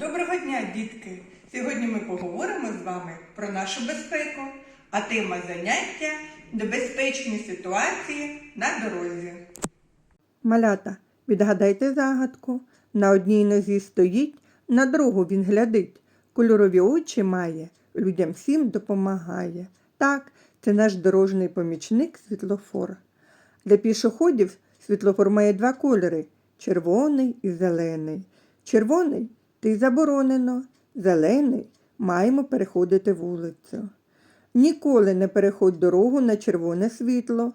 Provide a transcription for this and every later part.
Доброго дня, дітки! Сьогодні ми поговоримо з вами про нашу безпеку, а тема заняття небезпечні ситуації на дорозі. Малята, відгадайте загадку. На одній нозі стоїть, на другу він глядить. Кольорові очі має, людям всім допомагає. Так, це наш дорожній помічник світлофор. Для пішоходів світлофор має два кольори червоний і зелений. Червоний ти заборонено, зелений маємо переходити вулицю. Ніколи не переходь дорогу на червоне світло.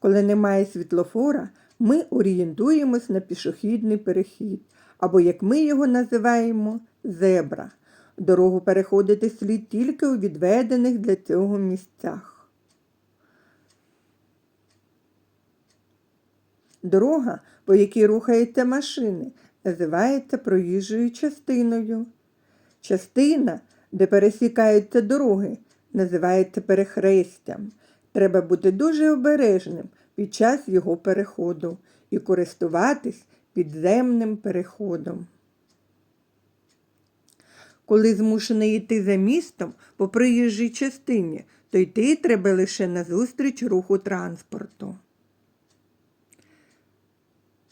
Коли немає світлофора, ми орієнтуємось на пішохідний перехід, або, як ми його називаємо, зебра. Дорогу переходити слід тільки у відведених для цього місцях. Дорога, по якій рухаються машини, називається проїжджою частиною. Частина, де пересікаються дороги, називається перехрестям. Треба бути дуже обережним під час його переходу і користуватись підземним переходом. Коли змушений йти за містом по проїжджій частині, то йти треба лише назустріч руху транспорту.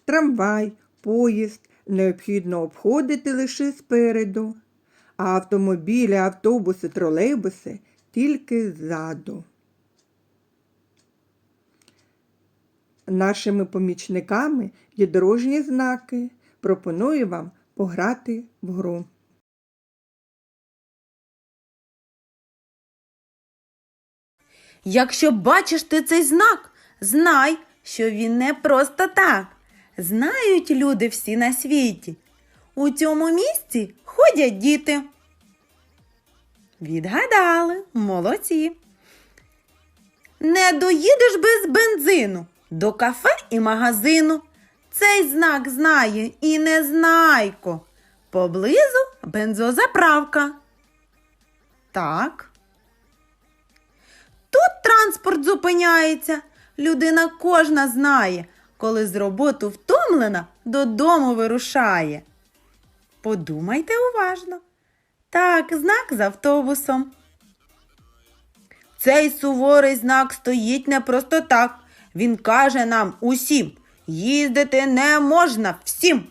Трамвай, поїзд необхідно обходити лише спереду, а автомобілі, автобуси, тролейбуси тільки ззаду. Нашими помічниками є дорожні знаки. Пропоную вам пограти в гру. Якщо бачиш ти цей знак, знай, що він не просто так. Знають люди всі на світі. У цьому місці ходять діти. Відгадали, молодці. Не доїдеш без бензину до кафе і магазину. Цей знак знає і незнайко. Поблизу бензозаправка. Так. Тут транспорт зупиняється. Людина кожна знає, коли з роботи втомлена, додому вирушає. Подумайте уважно. Так, знак з автобусом. Цей суворий знак стоїть не просто так. Він каже нам усім, їздити не можна всім.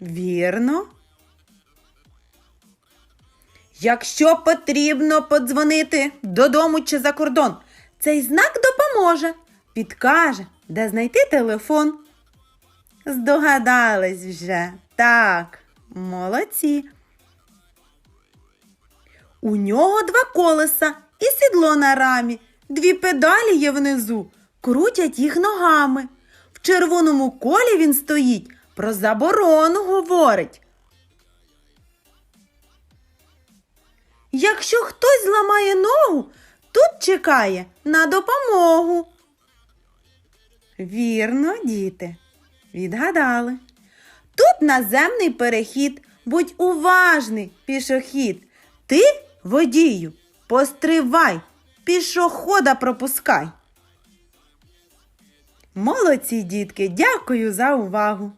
Вірно. Якщо потрібно подзвонити додому чи за кордон, цей знак допоможе, підкаже, де знайти телефон. Здогадались вже. Так, молодці. У нього два колеса і сідло на рамі, дві педалі є внизу, крутять їх ногами. В червоному колі він стоїть, про заборону говорить. Якщо хтось зламає ногу, тут чекає на допомогу. Вірно, діти, відгадали. Тут наземний перехід, будь уважний, пішохід. Ти, водію, постривай, пішохода пропускай. Молодці, дітки, дякую за увагу.